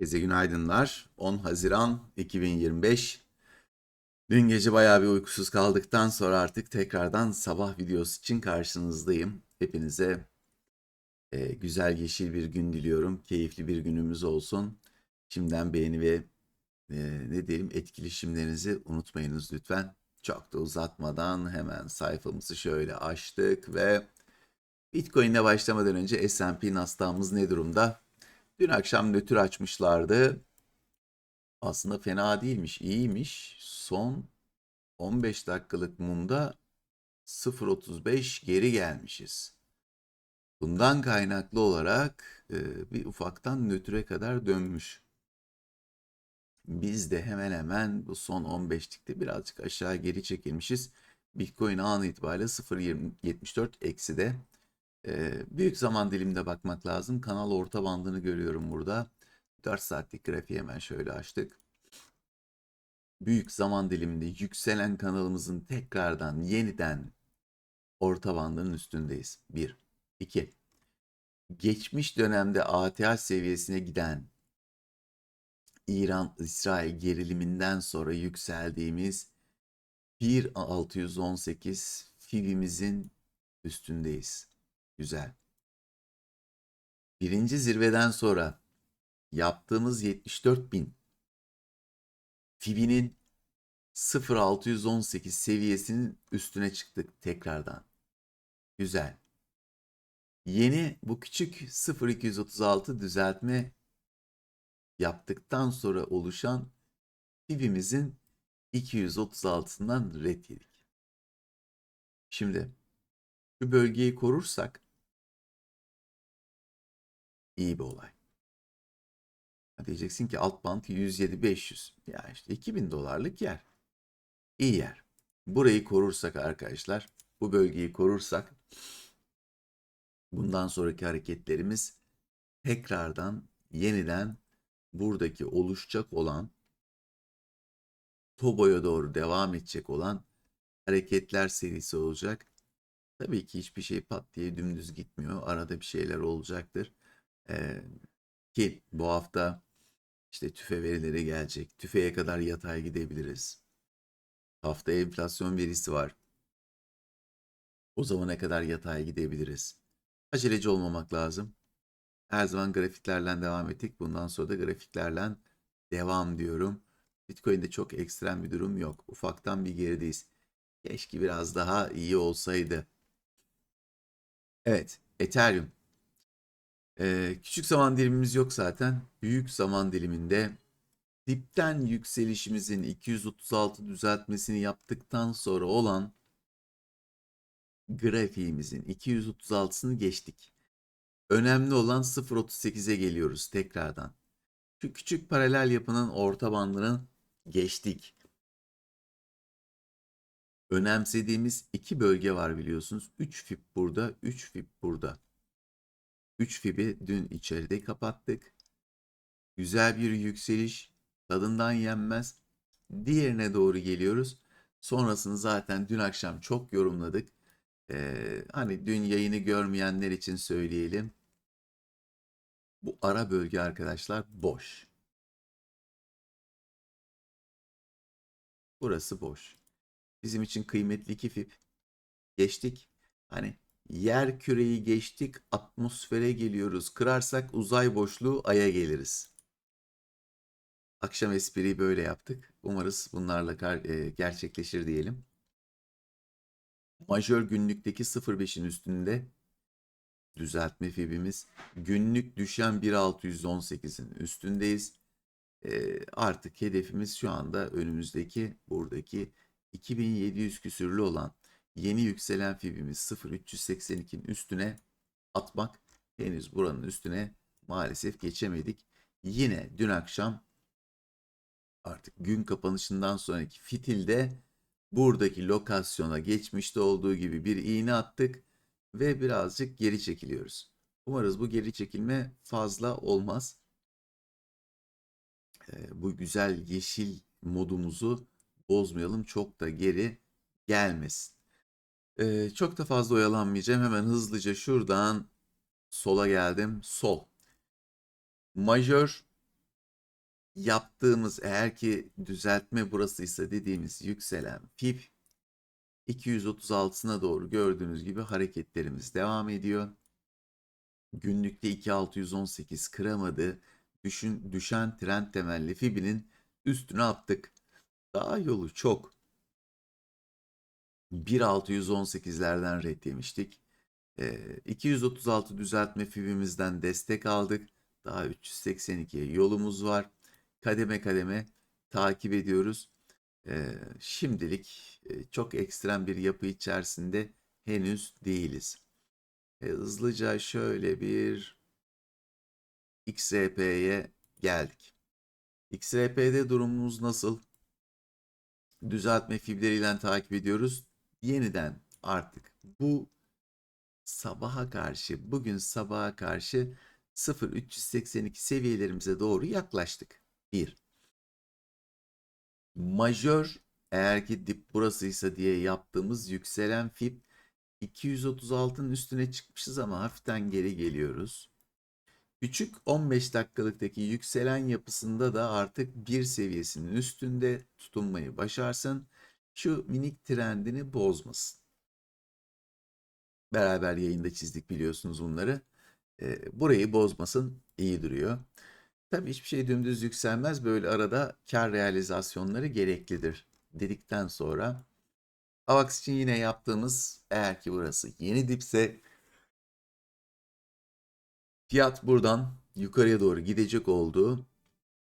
Herkese günaydınlar. 10 Haziran 2025. Dün gece bayağı bir uykusuz kaldıktan sonra artık tekrardan sabah videosu için karşınızdayım. Hepinize e, güzel yeşil bir gün diliyorum. Keyifli bir günümüz olsun. Şimdiden beğeni ve e, ne diyelim etkileşimlerinizi unutmayınız lütfen. Çok da uzatmadan hemen sayfamızı şöyle açtık ve Bitcoin'e başlamadan önce S&P Nasdaq'ımız ne durumda? Dün akşam nötr açmışlardı. Aslında fena değilmiş, iyiymiş. Son 15 dakikalık mumda 0.35 geri gelmişiz. Bundan kaynaklı olarak e, bir ufaktan nötre kadar dönmüş. Biz de hemen hemen bu son 15'likte birazcık aşağı geri çekilmişiz. Bitcoin an itibariyle 0.74 eksi de. Büyük zaman diliminde bakmak lazım. Kanal orta bandını görüyorum burada. 4 saatlik grafiği hemen şöyle açtık. Büyük zaman diliminde yükselen kanalımızın tekrardan yeniden orta bandının üstündeyiz. 1. 2. Geçmiş dönemde ATH seviyesine giden İran-İsrail geriliminden sonra yükseldiğimiz 1.618 fibimizin üstündeyiz. Güzel. Birinci zirveden sonra yaptığımız 74 bin Fibi'nin 0.618 seviyesinin üstüne çıktık tekrardan. Güzel. Yeni bu küçük 0.236 düzeltme yaptıktan sonra oluşan Fibi'mizin 236'sından red yedik. Şimdi şu bölgeyi korursak iyi bir olay. Diyeceksin ki alt band 107-500. Ya işte 2000 dolarlık yer. İyi yer. Burayı korursak arkadaşlar, bu bölgeyi korursak bundan sonraki hareketlerimiz tekrardan yeniden buradaki oluşacak olan Tobo'ya doğru devam edecek olan hareketler serisi olacak. Tabii ki hiçbir şey pat diye dümdüz gitmiyor. Arada bir şeyler olacaktır. Ki bu hafta işte tüfe verileri gelecek. Tüfeğe kadar yatay gidebiliriz. Hafta enflasyon verisi var. O zamana kadar yatay gidebiliriz. Aceleci olmamak lazım. Her zaman grafiklerle devam ettik. Bundan sonra da grafiklerle devam diyorum. Bitcoin'de çok ekstrem bir durum yok. Ufaktan bir gerideyiz. Keşke biraz daha iyi olsaydı. Evet, Ethereum. Ee, küçük zaman dilimimiz yok zaten. Büyük zaman diliminde dipten yükselişimizin 236 düzeltmesini yaptıktan sonra olan grafiğimizin 236'sını geçtik. Önemli olan 0.38'e geliyoruz tekrardan. Şu küçük paralel yapının orta bandını geçtik. Önemsediğimiz iki bölge var biliyorsunuz. 3 fib burada, 3 fib burada. 3 fibi dün içeride kapattık. Güzel bir yükseliş. Tadından yenmez. Diğerine doğru geliyoruz. Sonrasını zaten dün akşam çok yorumladık. Ee, hani dün yayını görmeyenler için söyleyelim. Bu ara bölge arkadaşlar boş. Burası boş. Bizim için kıymetli iki fib. Geçtik. Hani yer küreyi geçtik, atmosfere geliyoruz. Kırarsak uzay boşluğu aya geliriz. Akşam espriyi böyle yaptık. Umarız bunlarla e, gerçekleşir diyelim. Majör günlükteki 0.5'in üstünde düzeltme fibimiz. Günlük düşen 1.618'in üstündeyiz. E, artık hedefimiz şu anda önümüzdeki buradaki 2700 küsürlü olan yeni yükselen fibimiz 0.382'nin üstüne atmak. Henüz buranın üstüne maalesef geçemedik. Yine dün akşam artık gün kapanışından sonraki fitilde buradaki lokasyona geçmişte olduğu gibi bir iğne attık ve birazcık geri çekiliyoruz. Umarız bu geri çekilme fazla olmaz. Ee, bu güzel yeşil modumuzu bozmayalım. Çok da geri gelmesin. Ee, çok da fazla oyalanmayacağım. Hemen hızlıca şuradan sola geldim. Sol. Majör yaptığımız eğer ki düzeltme burasıysa dediğimiz yükselen fib 236'sına doğru gördüğünüz gibi hareketlerimiz devam ediyor. Günlükte 2618 kıramadı. Düşün, düşen trend temelli fibinin üstüne attık. Daha yolu çok. 1618'lerden red yemiştik. Ee, 236 düzeltme fibimizden destek aldık. Daha 382'ye yolumuz var. Kademe kademe takip ediyoruz. Ee, şimdilik e, çok ekstrem bir yapı içerisinde henüz değiliz. E, hızlıca şöyle bir XRP'ye geldik. XRP'de durumumuz nasıl? Düzeltme fibleriyle takip ediyoruz. Yeniden artık bu sabaha karşı, bugün sabaha karşı 0.382 seviyelerimize doğru yaklaştık. 1. Majör eğer ki dip burasıysa diye yaptığımız yükselen fib 236'nın üstüne çıkmışız ama hafiften geri geliyoruz. Küçük 15 dakikalıktaki yükselen yapısında da artık bir seviyesinin üstünde tutunmayı başarsın. Şu minik trendini bozmasın. Beraber yayında çizdik biliyorsunuz bunları. Ee, burayı bozmasın iyi duruyor. Tabii hiçbir şey dümdüz yükselmez. Böyle arada kar realizasyonları gereklidir dedikten sonra AVAX için yine yaptığımız eğer ki burası yeni dipse fiyat buradan yukarıya doğru gidecek olduğu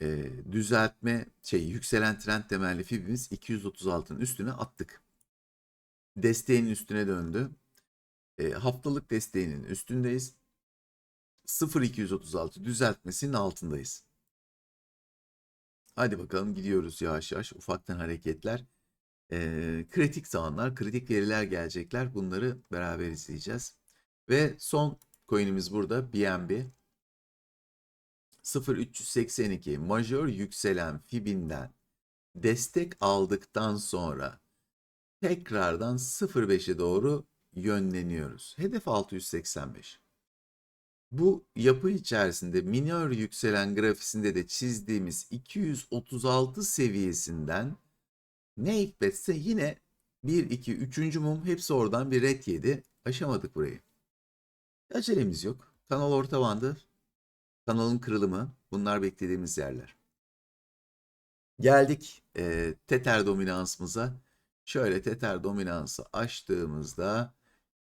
e, düzeltme şey yükselen trend temelli fibimiz 236'ın üstüne attık. Desteğin üstüne döndü. E, haftalık desteğinin üstündeyiz. 0.236 düzeltmesinin altındayız. Hadi bakalım gidiyoruz yavaş yavaş ufaktan hareketler. Ee, kritik zamanlar, kritik veriler gelecekler. Bunları beraber izleyeceğiz. Ve son coin'imiz burada BNB. 0382 majör yükselen Fib'inden destek aldıktan sonra tekrardan 0.5'e doğru yönleniyoruz. Hedef 685. Bu yapı içerisinde minör yükselen grafisinde de çizdiğimiz 236 seviyesinden ne hikmetse yine 1, 2, 3. mum hepsi oradan bir red yedi. Aşamadık burayı. Acelemiz yok. Kanal orta bandı. Kanalın kırılımı. Bunlar beklediğimiz yerler. Geldik e, Tether dominansımıza. Şöyle Tether dominansı açtığımızda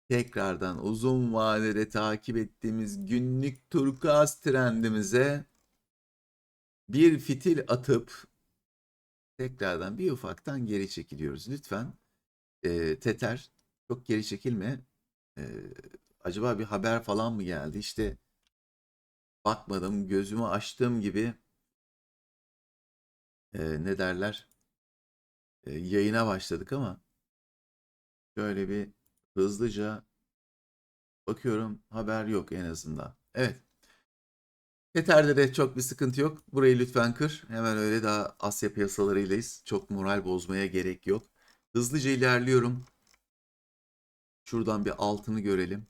tekrardan uzun vadede takip ettiğimiz günlük turkuaz trendimize bir fitil atıp tekrardan bir ufaktan geri çekiliyoruz. Lütfen e, Teter çok geri çekilme. E, acaba bir haber falan mı geldi? İşte bakmadım gözümü açtığım gibi e, ne derler e, yayına başladık ama şöyle bir hızlıca bakıyorum haber yok en azından. Evet. Tether'de de çok bir sıkıntı yok. Burayı lütfen kır. Hemen öyle daha Asya piyasalarıylayız. Çok moral bozmaya gerek yok. Hızlıca ilerliyorum. Şuradan bir altını görelim.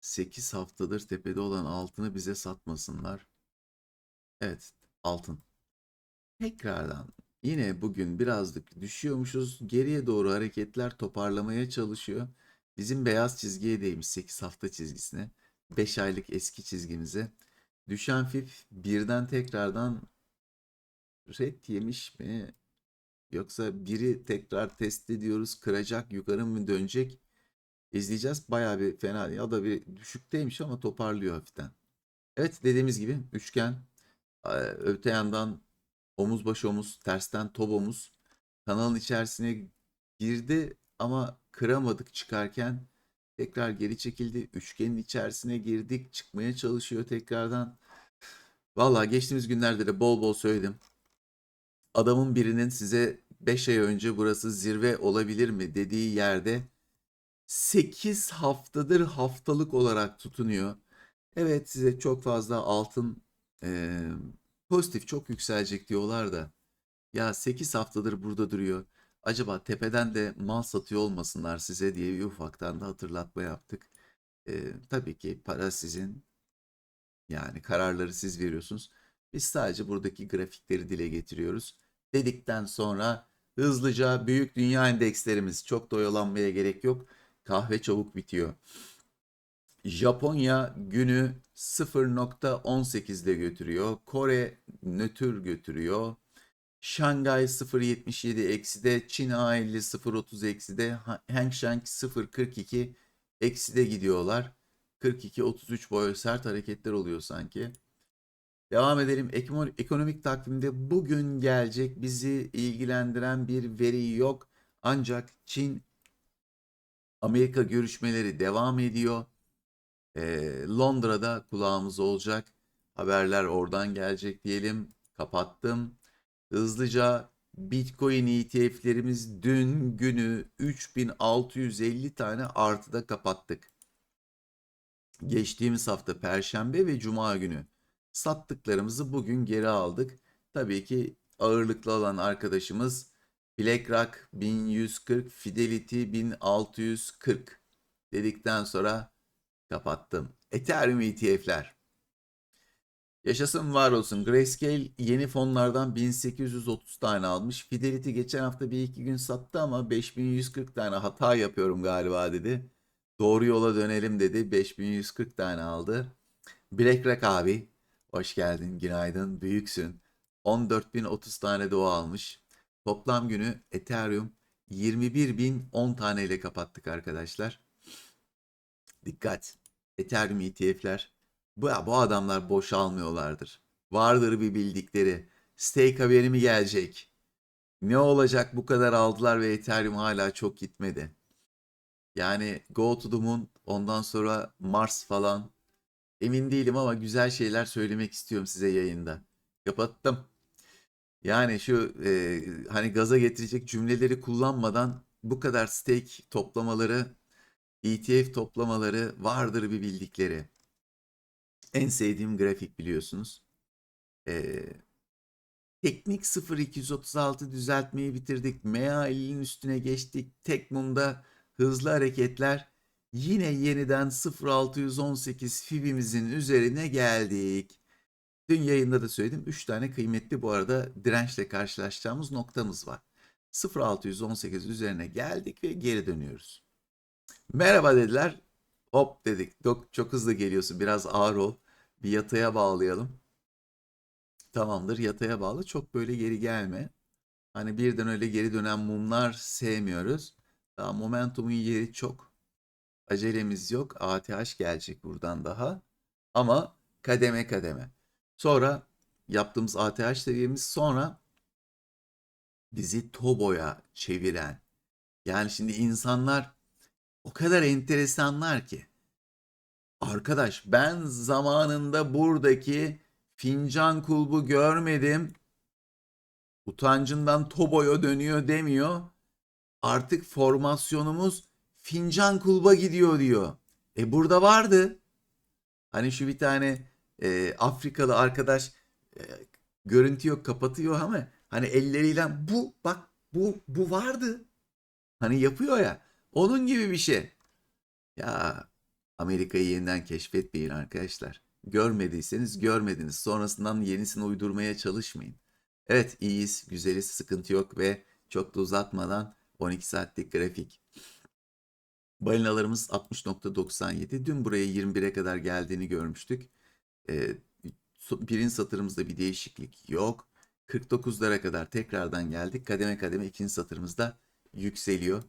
8 haftadır tepede olan altını bize satmasınlar. Evet, altın. Tekrardan yine bugün birazcık düşüyormuşuz. Geriye doğru hareketler toparlamaya çalışıyor. Bizim beyaz çizgiye değmiş 8 hafta çizgisine. 5 aylık eski çizgimize. Düşen fib birden tekrardan red yemiş mi? Yoksa biri tekrar test ediyoruz kıracak yukarı mı dönecek? İzleyeceğiz. Bayağı bir fena ya da bir düşükteymiş ama toparlıyor hafiften. Evet dediğimiz gibi üçgen öte yandan omuz baş omuz tersten top omuz kanalın içerisine girdi ama kıramadık çıkarken tekrar geri çekildi. Üçgenin içerisine girdik çıkmaya çalışıyor tekrardan. Valla geçtiğimiz günlerde de bol bol söyledim. Adamın birinin size 5 ay önce burası zirve olabilir mi dediği yerde 8 haftadır haftalık olarak tutunuyor. Evet size çok fazla altın e, pozitif çok yükselecek diyorlar da ya 8 haftadır burada duruyor. Acaba tepeden de mal satıyor olmasınlar size diye bir ufaktan da hatırlatma yaptık. E, tabii ki para sizin yani kararları siz veriyorsunuz. Biz sadece buradaki grafikleri dile getiriyoruz. Dedikten sonra hızlıca büyük dünya endekslerimiz çok da oyalanmaya gerek yok. Kahve çabuk bitiyor. Japonya günü 0.18'de götürüyor. Kore nötr götürüyor. Şangay 0.77 ekside, Çin A50 0.30 ekside, Ha- Hang Seng 0.42 ekside gidiyorlar. 42-33 boy sert hareketler oluyor sanki. Devam edelim. Ekono- Ekonomik takvimde bugün gelecek bizi ilgilendiren bir veri yok. Ancak Çin Amerika görüşmeleri devam ediyor. Ee, Londra'da kulağımız olacak. Haberler oradan gelecek diyelim. Kapattım. Hızlıca Bitcoin ETF'lerimiz dün günü 3650 tane artıda kapattık. Geçtiğimiz hafta Perşembe ve Cuma günü sattıklarımızı bugün geri aldık. Tabii ki ağırlıklı olan arkadaşımız BlackRock 1140, Fidelity 1640 dedikten sonra kapattım. Ethereum ETF'ler. Yaşasın var olsun. Grayscale yeni fonlardan 1830 tane almış. Fidelity geçen hafta bir iki gün sattı ama 5140 tane hata yapıyorum galiba dedi. Doğru yola dönelim dedi. 5140 tane aldı. BlackRock abi hoş geldin günaydın büyüksün. 14.030 tane doğa almış. Toplam günü Ethereum 21.010 taneyle kapattık arkadaşlar. Dikkat. Ethereum ETF'ler bu, bu adamlar boş almıyorlardır. Vardır bir bildikleri. Stake haberi mi gelecek? Ne olacak bu kadar aldılar ve Ethereum hala çok gitmedi. Yani Go to the Moon ondan sonra Mars falan. Emin değilim ama güzel şeyler söylemek istiyorum size yayında. Kapattım. Yani şu e, hani gaza getirecek cümleleri kullanmadan bu kadar stake toplamaları, ETF toplamaları vardır bir bildikleri. En sevdiğim grafik biliyorsunuz. Ee, teknik 0236 düzeltmeyi bitirdik. MA50'nin üstüne geçtik. Tek mumda hızlı hareketler. Yine yeniden 0618 fibimizin üzerine geldik. Dün yayında da söyledim. 3 tane kıymetli bu arada dirençle karşılaşacağımız noktamız var. 0618 üzerine geldik ve geri dönüyoruz. Merhaba dediler. Hop dedik. Dok çok hızlı geliyorsun. Biraz ağır ol. Bir yataya bağlayalım. Tamamdır. Yataya bağlı. Çok böyle geri gelme. Hani birden öyle geri dönen mumlar sevmiyoruz. Daha momentumun yeri çok. Acelemiz yok. ATH gelecek buradan daha. Ama kademe kademe. Sonra yaptığımız ATH seviyemiz sonra bizi Tobo'ya çeviren. Yani şimdi insanlar o kadar enteresanlar ki. Arkadaş ben zamanında buradaki fincan kulbu görmedim. Utancından Tobo'ya dönüyor demiyor. Artık formasyonumuz fincan kulba gidiyor diyor. E burada vardı. Hani şu bir tane e, Afrikalı arkadaş e, görüntü yok kapatıyor ama hani elleriyle bu bak bu bu vardı. Hani yapıyor ya. Onun gibi bir şey. Ya Amerika'yı yeniden keşfetmeyin arkadaşlar. Görmediyseniz görmediniz. Sonrasından yenisini uydurmaya çalışmayın. Evet iyiyiz, güzeliz, sıkıntı yok ve çok da uzatmadan 12 saatlik grafik. Balinalarımız 60.97. Dün buraya 21'e kadar geldiğini görmüştük. Ee, birinci satırımızda bir değişiklik yok. 49'lara kadar tekrardan geldik. Kademe kademe ikinci satırımızda yükseliyor.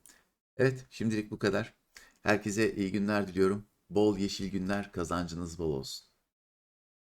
Evet şimdilik bu kadar. Herkese iyi günler diliyorum. Bol yeşil günler, kazancınız bol olsun.